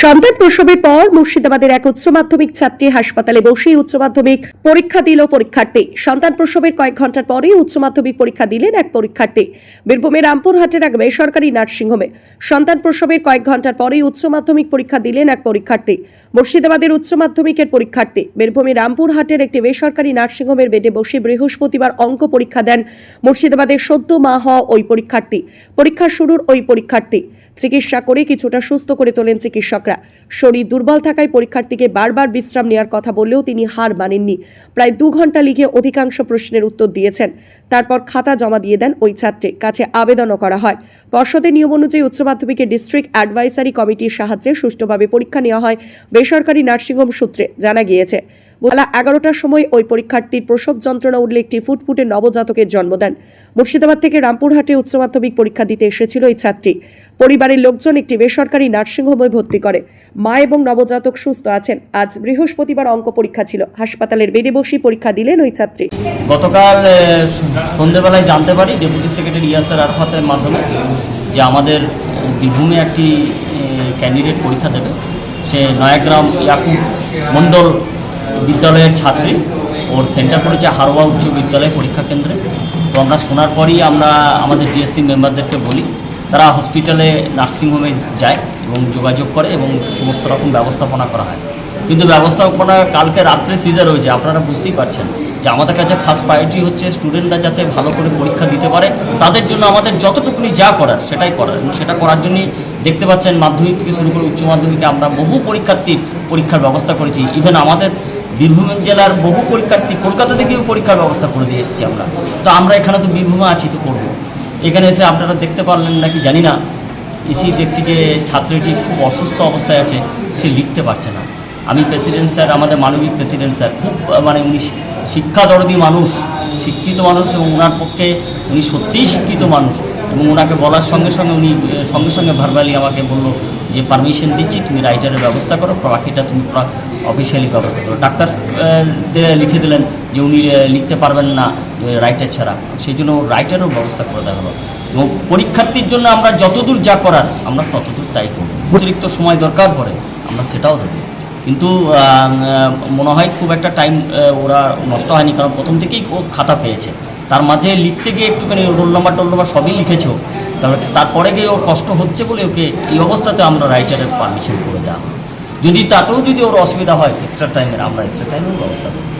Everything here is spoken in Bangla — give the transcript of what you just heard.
সন্তান প্রসবের পর মুর্শিদাবাদের এক উচ্চ মাধ্যমিক ছাত্রী হাসপাতালে বসেই উচ্চ মাধ্যমিক পরীক্ষা দিল পরীক্ষার্থী। সন্তান প্রসবের কয়েক ঘণ্টার পরেই উচ্চ মাধ্যমিক পরীক্ষা দিলেন এক পরীক্ষার্থী। বীরভূমের রামপুরহাটের এক বেসরকারি নার্সিংহোমে সন্তান প্রসবের কয়েক ঘণ্টার পরেই উচ্চ মাধ্যমিক পরীক্ষা দিলেন এক পরীক্ষার্থী। মুর্শিদাবাদের উচ্চ মাধ্যমিকের পরীক্ষার্থী বীরভূমের রামপুরহাটের একটি বেসরকারি নার্সিংহোমের বেডে বসে বৃহস্পতিবার অঙ্ক পরীক্ষা দেন মুর্শিদাবাদের সদ্য মা হওয়া ওই পরীক্ষার্থী। পরীক্ষা শুরুর ওই পরীক্ষার্থী। চিকিৎসা করে কিছুটা সুস্থ করে তোলেন চিকিৎসকরা শরীর দুর্বল থাকায় পরীক্ষার্থীকে বারবার বিশ্রাম নেওয়ার কথা বললেও তিনি হার মানেননি। প্রায় দু ঘণ্টা লিখে অধিকাংশ প্রশ্নের উত্তর দিয়েছেন। তারপর খাতা জমা দিয়ে দেন ওই ছাত্রের কাছে আবেদনও করা হয়। পর্ষদের নিয়ম অনুযায়ী উচ্চ মাধ্যমিকের ডিস্ট্রিক্ট অ্যাডভাইসারি কমিটির সাহায্যে সুষ্ঠুভাবে পরীক্ষা নেওয়া হয় বেসরকারি নার্সিংহোম সূত্রে। জানা গিয়েছে বেলা এগারোটার সময় ওই পরীক্ষার্থীর প্রসব যন্ত্রণা উঠলে একটি ফুটফুটে নবজাতকের জন্ম দেন। মুর্শিদাবাদ থেকে রামপুরহাটে উচ্চ মাধ্যমিক পরীক্ষা দিতে এসেছিল এই ছাত্রী। পরিবারের লোকজন একটি বেসরকারি নার্সিংহোমে ভর্তি করে। মা এবং নবজাতক সুস্থ আছেন। আজ বৃহস্পতিবার অঙ্ক পরীক্ষা ছিল। হাসপাতালের বেডে বসেই পরীক্ষা দিলেন ওই ছাত্রী। গতকাল সন্ধেবেলায় জানতে পারি ডেপুটি সেক্রেটারি ইয়াসার আরফাতের মাধ্যমে যে আমাদের বীরভূমে একটি ক্যান্ডিডেট পরীক্ষা দেবে। সে নয়াগ্রাম ইয়াকুব মণ্ডল বিদ্যালয়ের ছাত্রী। ওর সেন্টার পড়েছে হারোয়া উচ্চ বিদ্যালয় পরীক্ষা কেন্দ্রে। তো আমরা শোনার পরই আমরা আমাদের ডিএসসি মেম্বারদেরকে বলি, তারা হসপিটালে নার্সিংহোমে যায় এবং যোগাযোগ করে এবং সমস্ত রকম ব্যবস্থাপনা করা হয়। কিন্তু ব্যবস্থাপনা কালকে রাত্রে সিজার হয়েছে, আপনারা বুঝতেই পারছেন যে আমাদের কাছে ফার্স্ট প্রায়োরিটি হচ্ছে স্টুডেন্টরা যাতে ভালো করে পরীক্ষা দিতে পারে। তাদের জন্য আমাদের যতটুকুনি যা করার, সেটাই করার। এবং সেটা করার জন্যই দেখতে পাচ্ছেন মাধ্যমিক থেকে শুরু করে উচ্চ মাধ্যমিকে আমরা বহু পরীক্ষার্থীর পরীক্ষার ব্যবস্থা করেছি। ইভেন আমাদের বীরভূম জেলার বহু পরীক্ষার্থী কলকাতা থেকেও পরীক্ষার ব্যবস্থা করে দিয়ে এসেছি আমরা। তো আমরা এখানে তো বীরভূমে আছি, তো করব। এখানে এসে আপনারা দেখতে পারলেন নাকি জানি না। এসেই দেখছি যে ছাত্রীটি খুব অসুস্থ অবস্থায় আছে, সে লিখতে পারছে না। আমি প্রেসিডেন্ট স্যার, আমাদের মানবিক প্রেসিডেন্ট স্যার, খুব মানে উনি শিক্ষা দরদি মানুষ, শিক্ষিত মানুষ এবং ওনার পক্ষে উনি সত্যিই শিক্ষিত মানুষ। এবং ওনাকে বলার সঙ্গে সঙ্গে উনি সঙ্গে সঙ্গে ভার্বালি আমাকে বলল যে পারমিশন দিচ্ছি, তুমি রাইটারের ব্যবস্থা করো, বাকিটা তুমি অফিসিয়ালি ব্যবস্থা করো। ডাক্তার লিখে দিলেন যে, উনি লিখতে পারবেন না রাইটার ছাড়া। সেই জন্য রাইটারও ব্যবস্থা করে দেওয়া হলো। এবং পরীক্ষার্থীর জন্য আমরা যতদূর যা করার, আমরা ততদূর তাই করব। অতিরিক্ত সময় দরকার পড়ে, আমরা সেটাও দেবো কিন্তু মনে হয় খুব একটা টাইম ওরা নষ্ট হয়নি, কারণ প্রথম থেকেই ও খাতা পেয়েছে। তার মাঝে লিখতে গিয়ে একটুখানি রোল নম্বর টোল নম্বর সবই লিখেছো। তাহলে তারপরে গিয়ে ওর কষ্ট হচ্ছে বলে ওকে এই অবস্থাতে আমরা রাইটারের পারমিশন করে দেওয়া। যদি তাতেও যদি ওর অসুবিধা হয় এক্সট্রা টাইমের আমরা এক্সট্রা টাইমের ব্যবস্থা করব।